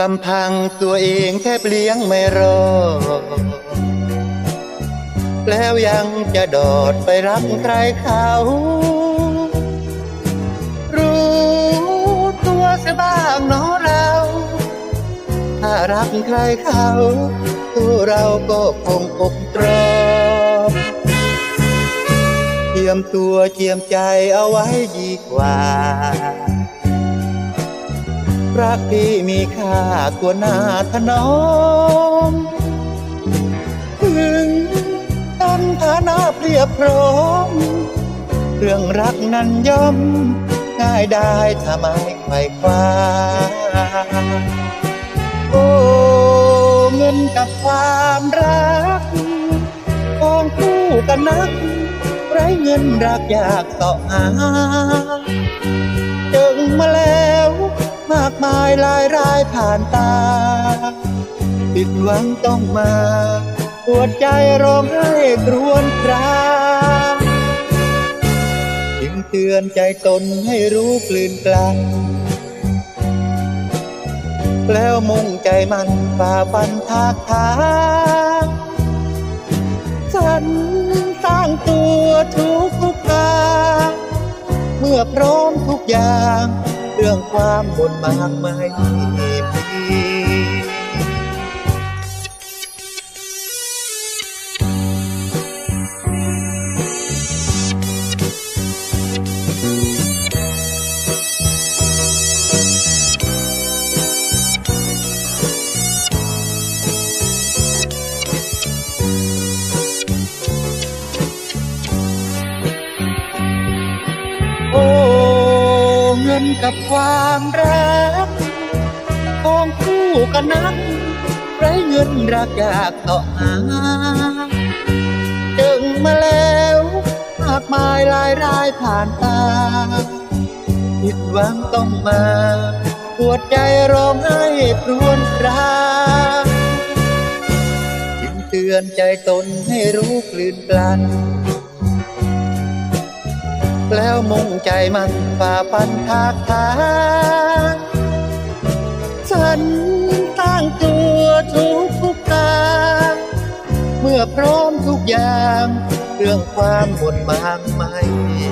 ลำพังตัวเองแทบเลี้ยงไม่รอดแล้วยังจะโดดไปรักใครเขา รู้ตัวเสียบ้างเนาะเรา ถ้ารักใครเขาตัวเราก็คงอกตรอบเจียมตัวเจียมใจเอาไว้ดีกว่า รักที่มีค่ากว่าหน้าถนอมถึงต้นฐานะเปรียบพร้อม เรื่องรักนั้นย่อม ง่ายได้ถ้าไม่ไขว่คว้าโอ้เงินกับความรักของคู่กันนัก ไรเงินรักอยากต่อหาจึงมาแล้ว มากมายหลายรายผ่านตา ผิดหวังต้องมาปวดใจร้องไห้ครวญครางจึงเตือนใจตนให้รู้กลืนกลันแล้วมุ่งใจมันฝ่าฟันทากทางฉันสร้างตัวทุกทุกทางเมื่อพร้อมทุกอย่าง รื่องความบนมากไม่มีโกับความรักของคู่กันนักไรเงินรักอยากต่อหาจึงมาแล้วมากมายหลายรายผ่านตาผิดหวังต้องมาปวดใจร้องไห้ครวญครางจึงเตือนใจตนให้รู้กลืนกลัน แล้วมุ่งใจมันฝ่าฟันทากทางฉันตั้งตัวทุกทุกทางเมื่อพร้อมทุกอย่าง เรื่องความบนมางไม่มี